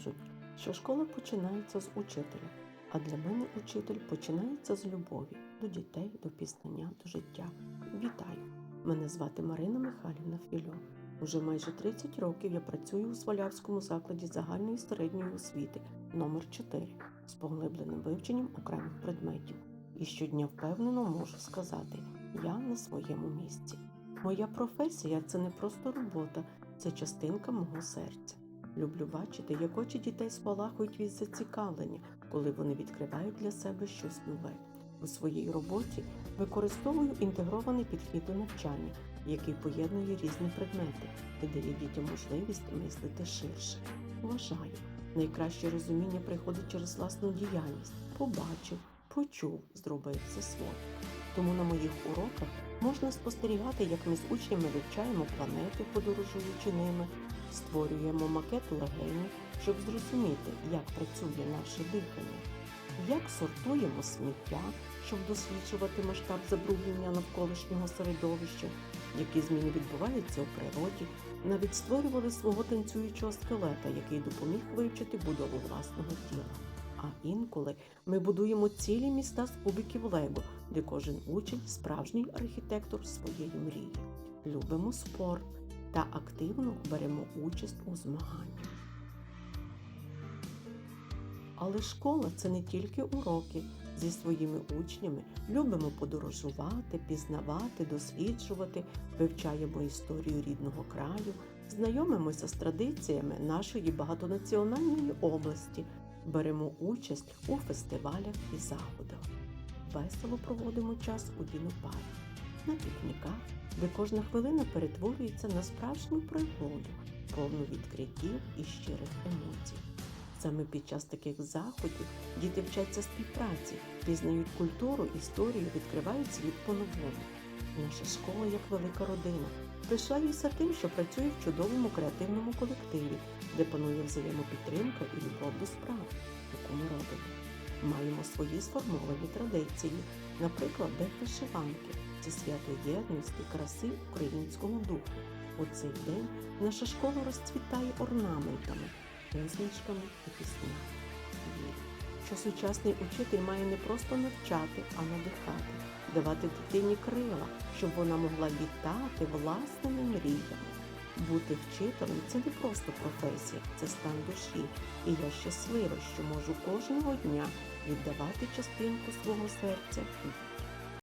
кажуть, що школа починається з учителя, а для мене учитель починається з любові до дітей, до пізнання, до життя. Вітаю! Мене звати Марина Михайлівна Фільо. Уже майже 30 років я працюю у Свалявському закладі загальної середньої освіти номер 4 з поглибленим вивченням окремих предметів. І щодня впевнено можу сказати, я на своєму місці. Моя професія це не просто робота, це частинка мого серця. Люблю бачити, як очі дітей спалахують від зацікавлення, коли вони відкривають для себе щось нове. У своїй роботі використовую інтегрований підхід до навчання, який поєднує різні предмети і дає дітям можливість мислити ширше. Вважаю, найкраще розуміння приходить через власну діяльність. Побачив, почув, зробив це своє. Тому на моїх уроках можна спостерігати, як ми з учнями вивчаємо планети, подорожуючи ними, створюємо макет легенів, щоб зрозуміти, як працює наше дихання, як сортуємо сміття, щоб досліджувати масштаб забруднення навколишнього середовища, які зміни відбуваються у природі, навіть створювали свого танцюючого скелета, який допоміг вивчити будову власного тіла. А інколи ми будуємо цілі міста з кубиків Лего, де кожен учень справжній архітектор своєї мрії. Любимо спорт та активно беремо участь у змаганнях. Але школа це не тільки уроки. Зі своїми учнями любимо подорожувати, пізнавати, досліджувати, вивчаємо історію рідного краю, знайомимося з традиціями нашої багатонаціональної області, беремо участь у фестивалях і заходах. Весело проводимо час у кінопарі, на пікніках, де кожна хвилина перетворюється на справжню пригоду, повну відкриттів і щирих емоцій. Саме під час таких заходів діти вчаться співпраці, пізнають культуру, історію, відкривають світ по-новому. Наша школа як велика родина. Пишаюся тим, що працює в чудовому креативному колективі, де панує взаємопідтримка і любов до справ, яку ми робимо. Маємо свої сформовані традиції, наприклад, день вишиванки це свято єдності, краси українського духу. У цей день наша школа розцвітає орнаментами позначками і піснями. Що сучасний учитель має не просто навчати, а надихати, давати дитині крила, щоб вона могла літати власними мріями. Бути вчителем це не просто професія, це стан душі. І я щаслива, що можу кожного дня віддавати частинку свого серця